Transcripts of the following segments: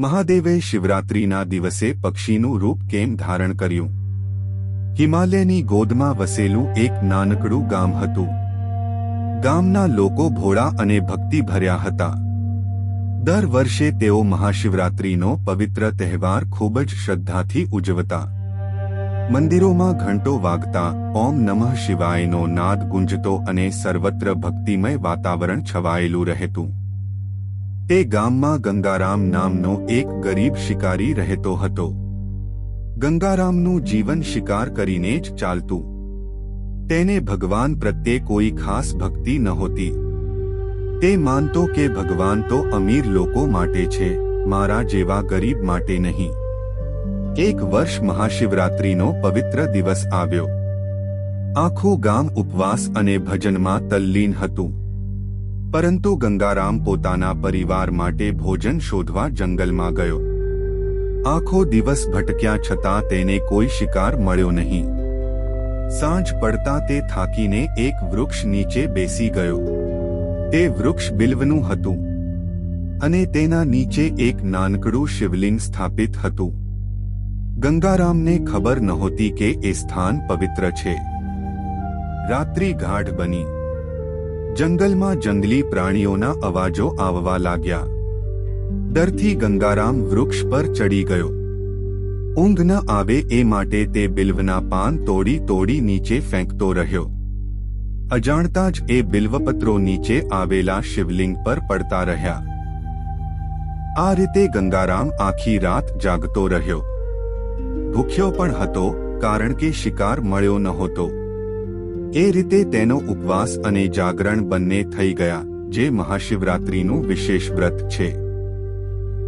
મહાદેવે શિવરાત્રિના દિવસે પક્ષીનું રૂપ કેમ ધારણ કર્યું? હિમાલયની ગોદમાં વસેલું એક નાનકડું ગામ હતું. ગામના લોકો ભોળા અને ભક્તિભર્યા હતા. દર વર્ષે તેઓ મહાશિવરાત્રિનો પવિત્ર તહેવાર ખૂબ જ શ્રદ્ધાથી ઉજવતા. મંદિરોમાં ઘંટો વાગતા, ઓમ નમઃ શિવાયનો નાદ ગુંજતો અને સર્વત્ર ભક્તિમય વાતાવરણ છવાયેલું રહેતું. તે ગામમાં ગંગારામ નામનો એક ગરીબ શિકારી રહેતો હતો. ગંગારામનું જીવન શિકાર કરીને જ ચાલતું. તેને ભગવાન પ્રત્યે કોઈ ખાસ ભક્તિ નહોતી. તે માનતો કે ભગવાન તો અમીર લોકો માટે છે, મારા જેવા ગરીબ માટે નહીં. એક વર્ષ મહાશિવરાત્રિનો પવિત્ર દિવસ આવ્યો. આખું ગામ ઉપવાસ અને ભજનમાં તલ્લીન હતું. પરંતુ ગંગારામ પોતાના પરિવાર માટે ભોજન શોધવા જંગલમાં ગયો. આખો દિવસ ભટક્યા છતાં તેને કોઈ શિકાર મળ્યો નહીં. સાંજ પડતા તે થાકીને એક વૃક્ષ નીચે બેસી ગયો. તે વૃક્ષ બિલ્વનું હતું અને તેના નીચે એક નાનકડું શિવલિંગ સ્થાપિત હતું. ગંગારામને ખબર નહોતી કે એ સ્થાન પવિત્ર છે. રાત્રિ ગાઢ બની. જંગલમાં જંગલી પ્રાણીઓના અવાજો આવવા લાગ્યા. ડરથી ગંગારામ વૃક્ષ પર ચડી ગયો. ઊંઘ ન આવે એ માટે તે બિલ્વના પાન તોડી તોડી નીચે ફેંકતો રહ્યો. અજાણતા જ એ બિલ્વપત્રો નીચે આવેલા શિવલિંગ પર પડતા રહ્યા. આ રીતે ગંગારામ આખી રાત જાગતો રહ્યો. ભૂખ્યો પણ હતો, કારણ કે શિકાર મળ્યો નહોતો. એ રીતે તેનો ઉપવાસ અને જાગરણ બંને થઈ ગયા, જે મહાશિવરાત્રિનું વિશેષ વ્રત છે.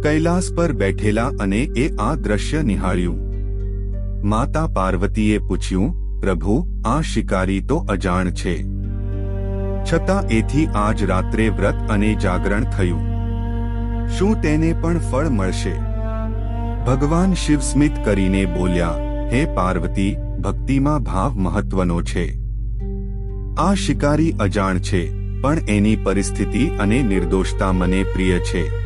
કૈલાસ પર બેઠેલા અને એ આ દ્રશ્ય નિહાળ્યું. માતા પાર્વતીએ પૂછ્યું, પ્રભુ, આ શિકારી તો અજાણ છે. છતાં એથી આજ રાત્રે વ્રત અને જાગરણ થયું. શું તેને પણ ફળ મળશે? ભગવાન શિવ સ્મિત કરીને બોલ્યા, હે પાર્વતી, ભક્તિમાં ભાવ મહત્વનો છે. આ શિકારી અજાણ છે, પણ એની પરિસ્થિતિ અને નિર્દોષતા મને પ્રિય છે.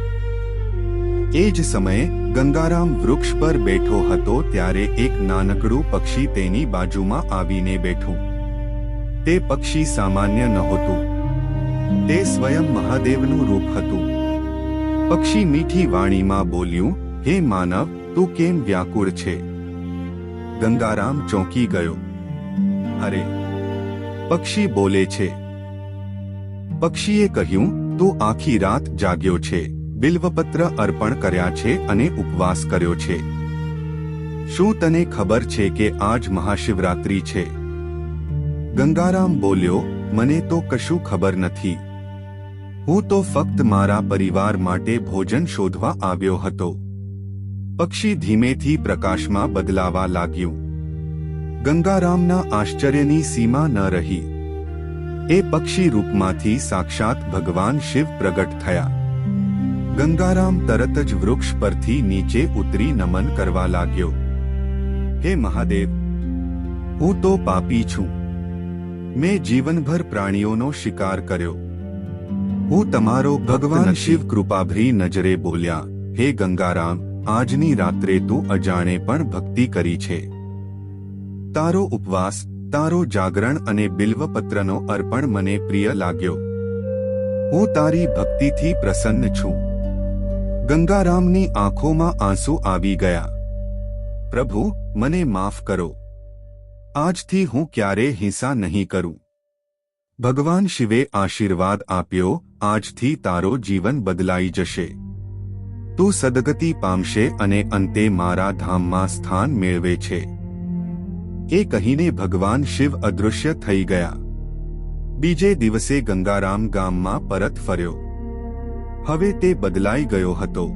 એ જ સમયે ગંગારામ વૃક્ષ પર બેઠો હતો ત્યારે એક નાનકડું પક્ષી તેની બાજુમાં આવીને બેઠું. તે પક્ષી સામાન્ય નહોતું. તે સ્વયં મહાદેવનું રૂપ હતું. પક્ષી મીઠી વાણીમાં બોલ્યું, હે માનવ, તું કેમ વ્યાકુળ છે? ગંગારામ ચોંકી ગયો. અરે પક્ષી બોલે છે. પક્ષીએ કહ્યું, તું આખી રાત જાગ્યો છે, બિલ્વપત્ર અર્પણ કર્યા છે અને ઉપવાસ કર્યો છે. શું તને ખબર છે કે આજ મહાશિવરાત્રી છે? ગંગારામ બોલ્યો, મને તો કશું ખબર નથી. હું તો ફક્ત મારા પરિવાર માટે ભોજન શોધવા આવ્યો હતો. પક્ષી ધીમેથી પ્રકાશમાં બદલાવા લાગ્યું. ગંગારામના આશ્ચર્યની સીમા ન રહી. એ પક્ષી રૂપમાંથી સાક્ષાત ભગવાન શિવ પ્રગટ થયા. ગંગારામ તરત જ વૃક્ષ પરથી નીચે ઉતરી નમન કરવા લાગ્યો. હે મહાદેવ હું તો પાપી છું. મેં જીવનભર પ્રાણીઓનો શિકાર કર્યો. હું તમારો ભગવાન શિવ કૃપાભરી નજરે બોલ્યા હે ગંગારામ આજની રાત્રે તું અજાણે પણ ભક્તિ કરી છે. તારો ઉપવાસ, તારો જાગરણ અને બિલ્વપત્રનો અર્પણ મને પ્રિય લાગ્યો. હું તારી ભક્તિથી પ્રસન્ન છું. ગંગારામની આંખોમાં આંસુ આવી ગયા. પ્રભુ, મને માફ કરો. આજથી હું ક્યારે હિંસા નહીં કરું. ભગવાન શિવે આશીર્વાદ આપ્યો, આજથી તારો જીવન બદલાઈ જશે. તું સદગતિ પામશે અને અંતે મારા ધામમાં સ્થાન મેળવે છે. એ કહીને ભગવાન શિવ અદૃશ્ય થઈ ગયા. બીજે દિવસે ગંગારામ ગામમાં પરત ફર્યો. હવે તે બદલાઈ ગયો હતો.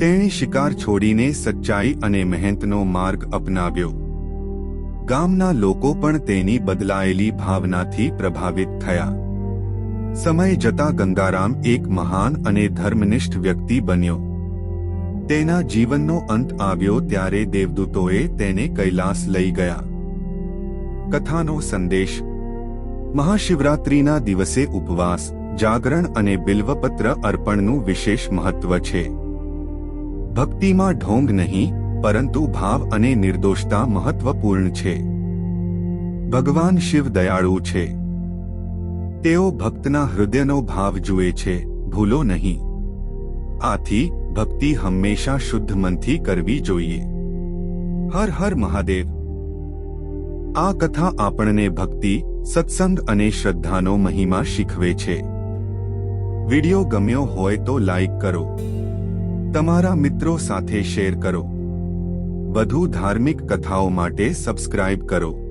તેણે શિકાર છોડીને સચ્ચાઈ અને મહેનતનો માર્ગ અપનાવ્યો. ગામના લોકો પણ તેની બદલાયેલી ભાવનાથી પ્રભાવિત થયા. સમય જતા ગંગારામ એક મહાન અને ધર્મનિષ્ઠ વ્યક્તિ બન્યો. તેના જીવનનો અંત આવ્યો ત્યારે દેવદૂતોએ તેને કૈલાસ લઈ ગયા. કથાનો સંદેશ. મહાશિવરાત્રિના દિવસે ઉપવાસ, જાગરણ અને બિલ્વપત્ર અર્પણનું વિશેષ મહત્વ છે. ભક્તિમાં ઢોંગ નહીં, પરંતુ ભાવ અને નિર્દોષતા મહત્વપૂર્ણ છે. ભગવાન શિવ દયાળુ છે. તેઓ ભક્તના હૃદયનો ભાવ જુએ છે, ભૂલો નહીં. આથી ભક્તિ હંમેશા શુદ્ધ મનથી કરવી જોઈએ. હર હર મહાદેવ. આ કથા આપણને ભક્તિ, સત્સંગ અને શ્રદ્ધાનો મહિમા શીખવે છે. વિડિયો ગમ્યો હોય તો લાઈક કરો. તમારા મિત્રો સાથે શેર કરો. વધુ ધાર્મિક કથાઓ માટે સબસ્ક્રાઇબ કરો.